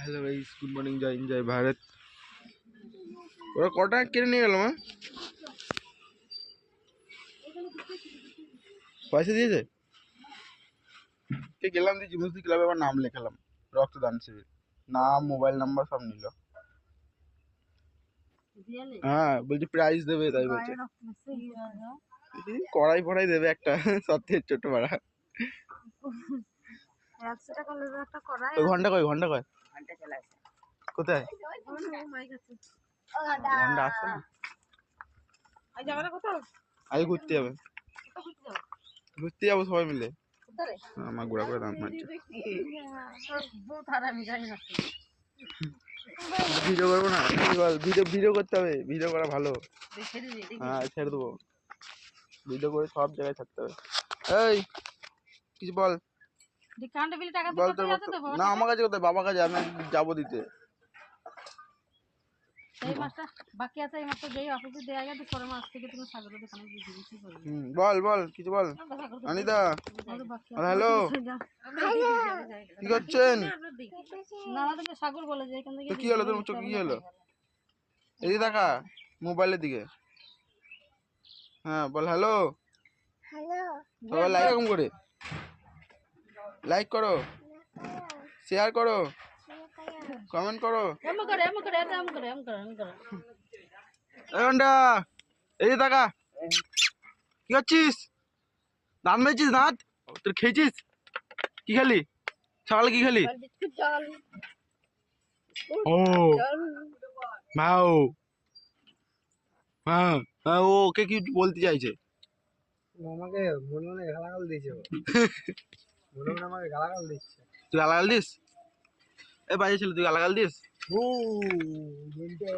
Hello ভাই good morning জয় জয় ভারত। ওরা কটা কেড়ে নিয়ে গেল মা? পয়সা দিয়েছে? গেলাম দিয়ে জিমুসদি ক্লাবে আবার নাম লেখালাম রক্তদান শিবির। নাম মোবাইল নাম্বার সব নিল। হ্যাঁ বলছি প্রাইজ দেবে তাই বলছে। কড়াই ফড়াই দেবে একটা সত্যি ছোট ভাড়া। ঘণ্টা কয় ঘণ্টা কয় কোথায়? ঘণ্টা আসছে না? আই ঘুরতে যাবে। ঘুরতে যাব? সবাই মিলে। আমার গুড়া করে দাম মারছে ভিডিও করব না? ভিডিও ভিডিও করতে হবে। ভিডিও করা ভালো। হ্যাঁ ছেড়ে দেবো। ভিডিও করে সব জায়গায় থাকতে হবে। এই কিছু বল? বিল টাকা তো আছে তো। না আমার কাছে কোথায়? বাবার কাছে আমি যাব দিতে। এই মাসটা বাকি আছে এই মাসটা যেই অফিসে দেওয়া গেছে পরের মাস থেকে তুমি সাগরের দোকানে দিয়ে দিবি কি করবি হুম বল বল কিছু বল। অনিতা। হ্যালো। কি করছেন? না আমাদেরকে সাগর বলে যে এখান থেকে কি হলো? তোর চোখ কি হলো? এদিকে দেখা মোবাইলের দিকে। হ্যাঁ বল হ্যালো। হ্যালো। লাইক এরকম করে। লাইক করো। শেয়ার করো। কমেন্ট করো। এই টাকা। কি করছিস দাঁত মেরেছিস দাঁত তোর খেয়েছিস? কি খেলি? সকালে কি খেলি? ও ভাও হ্যাঁ হ্যাঁ ও ওকে কি বলতে চাইছে? আমাকে মনে মনে গালাগাল দিয়েছে ও। আমাকে গালাগাল দিচ্ছে। তুই গালাগাল দিস? এ বাজে ছিল তুই গালাগাল দিস? ও ঘণ্টা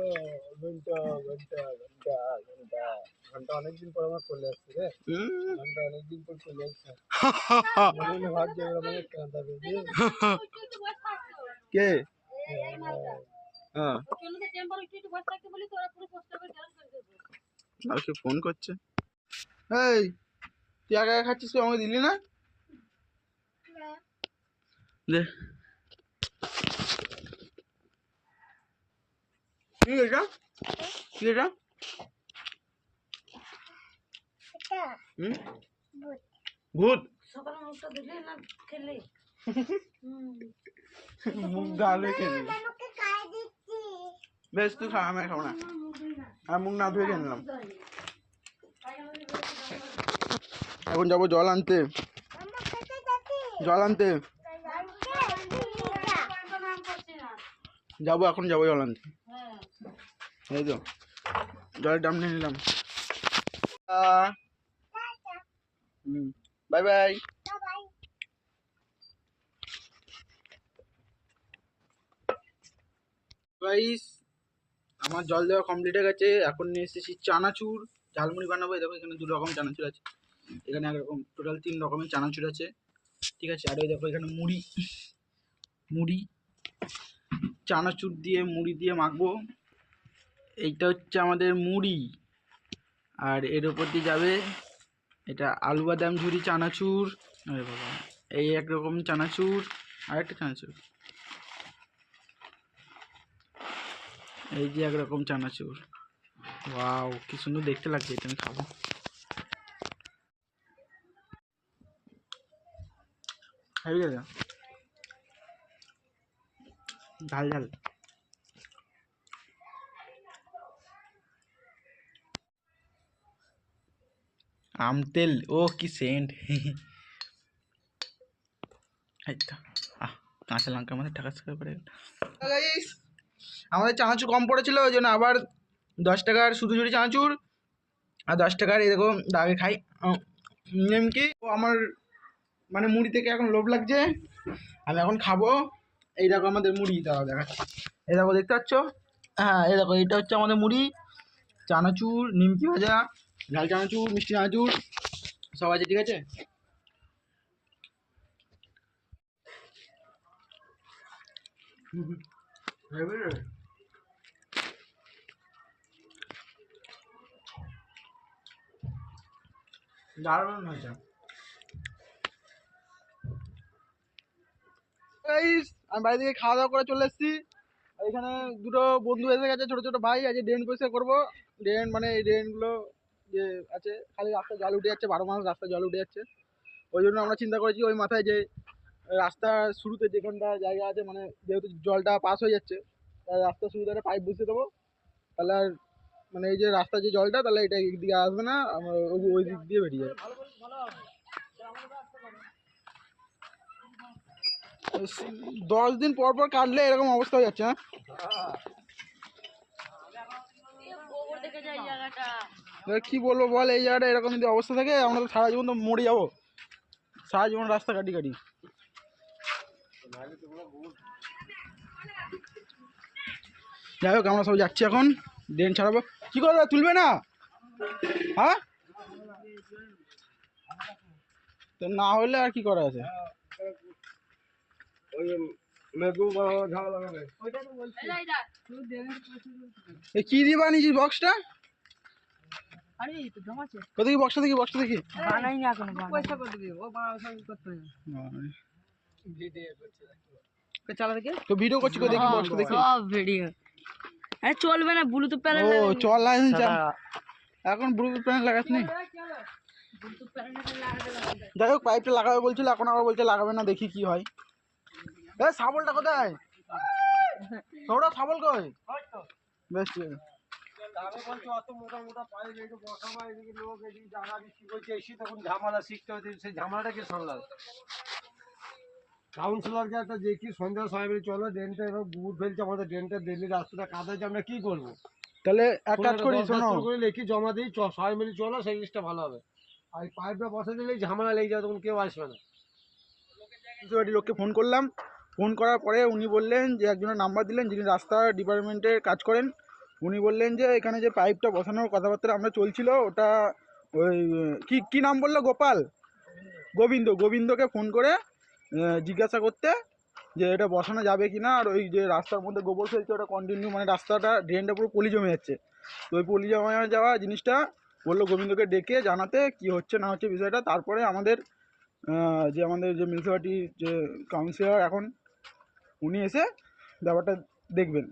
ঘণ্টা ঘণ্টা ঘণ্টা ঘণ্টা ঘণ্টা অনেকদিন পর আমার চলে আসছে রে। ঘণ্টা অনেকদিন পর চলে আসছে। মনে কে? হ্যাঁ। আর কে ফোন করছে। এই তুই একা একা খাচ্ছিস তুই আমাকে দিলি না? কি এটা? কি এটা? হুম? ভূত। সকালে মুখটা দিলে না খেলে? মুখ গালে খেলি বেশ তুই খা আমি খাব না। আর মুখ না ধুয়ে খেয়ে নিলাম। এখন যাব জল আনতে। জল আনতে। যাব এখন যাব জল আনতে। এই তো জলের দাম নিয়ে নিলাম। হুম বাই বাই। গাইস আমার জল দেওয়া কমপ্লিট হয়ে গেছে। এখন নিয়ে এসেছি চানাচুর। ঝালমুড়ি বানাবো। দেখো এখানে দু রকম চানাচুর আছে। এখানে একরকম টোটাল তিন রকমের চানাচুর আছে। ঠিক আছে আর ওই দেখো এখানে মুড়ি। মুড়ি। চানাচুর দিয়ে, মুড়ি দিয়ে মাখবো। এইটা হচ্ছে আমাদের মুড়ি। আর এর ওপর দিয়ে যাবে এটা আলু বাদাম ঝুরি চানাচুর। আরে বাবা, এই একরকম চানাচুর, আর একটা চানাচুর। এই যে একরকম চানাচুর। ওয়াও, কি সুন্দর দেখতে লাগছে, এটা আমি খাব। দাদা ঝাল ঝাল। আম তেল, ও কি সেন্ট। কাঁচা লঙ্কার মধ্যে টাকা করে আমাদের চানাচুর কম পড়েছিল, ওই জন্য আবার দশ টাকার শুধু ঝুড়ি চানাচুর আর দশ টাকার এরকম দাগে খাই। নিমকি, ও আমার মানে মুড়ি থেকে এখন লোভ লাগছে। আমি এখন খাব। এই দেখো আমাদের মুড়ি, দাঁড়াও দেখাচ্ছি এই দেখো দেখতে পাচ্ছ? হ্যাঁ এই এটা হচ্ছে আমাদের মুড়ি। চানাচুর, নিমকি ভাজা ঝাল চানাচুর, মিষ্টি চানাচুর, সব আছে, ঠিক আছে। দারুণ হয়েছে আমি বাড়ি থেকে খাওয়া দাওয়া করে চলে এসেছি। এখানে দুটো বন্ধু এসে গেছে, ছোটো ছোটো ভাই। আজকে ড্রেন পরিষ্কার করব। ড্রেন মানে এই ড্রেনগুলো যে আছে, খালি রাস্তায় জল উঠে যাচ্ছে, বারো মাস রাস্তায় জল উঠে যাচ্ছে। ওই জন্য আমরা চিন্তা করেছি ওই মাথায় যে রাস্তার শুরুতে যেখানটা জায়গা আছে মানে যেহেতু জলটা পাস হয়ে যাচ্ছে রাস্তার শুরুতে একটা পাইপ বসিয়ে দেবো। তাহলে আর মানে এই যে রাস্তার যে জলটা, তাহলে এটা দিকে আসবে না ওই দিক দিয়ে বেরিয়ে যাবে। দশ দিন পর পর কাটলে এরকম অবস্থা হয়ে যাচ্ছে হ্যাঁ? কি বলব বল, এই জায়গাটা এরকম যদি অবস্থা থাকে, আমরা তো সারা জীবন তো মরে যাব। সারা জীবন রাস্তা কাটি কাটি। যাই হোক, আমরা সব যাচ্ছি এখন। ড্রেন ছাড়াবো। কি করবে তুলবে না? হ্যাঁ? তো না হলে আর কি করা আছে ওই মেঘু বাবা ঝামেলা হবে এ কি দিয়ে বানিয়েছিস বক্সটা আরে এই তো জমাছে কোথায় দেখি বক্সটা দেখি? বক্সটা দেখি বানাই না এখনও পয়সা করে দিবি ও বানাও সব করতে চালা দেখে। তো ভিডিও করছি কো দেখি বক্সটা দেখি। সব ভিডিও আরে চলবে না ব্লুটুথ প্যানেল ও চল লাইন এখন ব্লুটুথ প্যানেল লাগাস নি ব্লুটুথ প্যানেল লাগাতে যাই হোক পাইপটা লাগাবে বলছিল এখন আবার বলছে লাগাবে না দেখি কি হয়। এ শাবলটা কোথায়? ওটা শাবল কই? বেশ ঠিক আছে। আমি বলছি অত মোটা মোটা পাইপ যে কি একটা চলো ড্রেনটা এবার গুড় ফেলছে আমাদের ড্রেনটা দিল্লি রাস্তাটা কাদাচ্ছে আমরা কি করব? তাহলে এক কাজ করি শোনো। করে লিখি জমা দিই সবাই মিলে চলো সেই জিনিসটা ভালো হবে। আর পাইপটা বসে দিলেই ঝামেলা লেগে যাবে তখন কেউ আসবে না। লোককে ফোন করলাম। ফোন করার পরে উনি বললেন যে, একজনের নাম্বার দিলেন, যিনি রাস্তা ডিপার্টমেন্টে কাজ করেন, উনি বললেন যে, এখানে যে পাইপটা বসানোর কথাবার্তা আমরা চলছিল, ওটা ওই, কি কি নাম বলল গোপাল? গোবিন্দ, গোবিন্দকে ফোন করে জিজ্ঞাসা করতে যে, এটা বসানো যাবে কি না আর ওই যে রাস্তার মধ্যে গোবর ফেলছে, ওটা কন্টিনিউ মানে রাস্তাটা ড্রেনটা পুরো পলি জমে যাচ্ছে। তো ওই পলি জমে যাওয়া জিনিসটা বলল গোবিন্দকে ডেকে জানাতে কি হচ্ছে না হচ্ছে বিষয়টা, তারপরে আমাদের যে আমাদের যে মিউনিসিপালিটির যে কাউন্সিলর এখন উনি এসে ব্যাপারটা দেখবেন।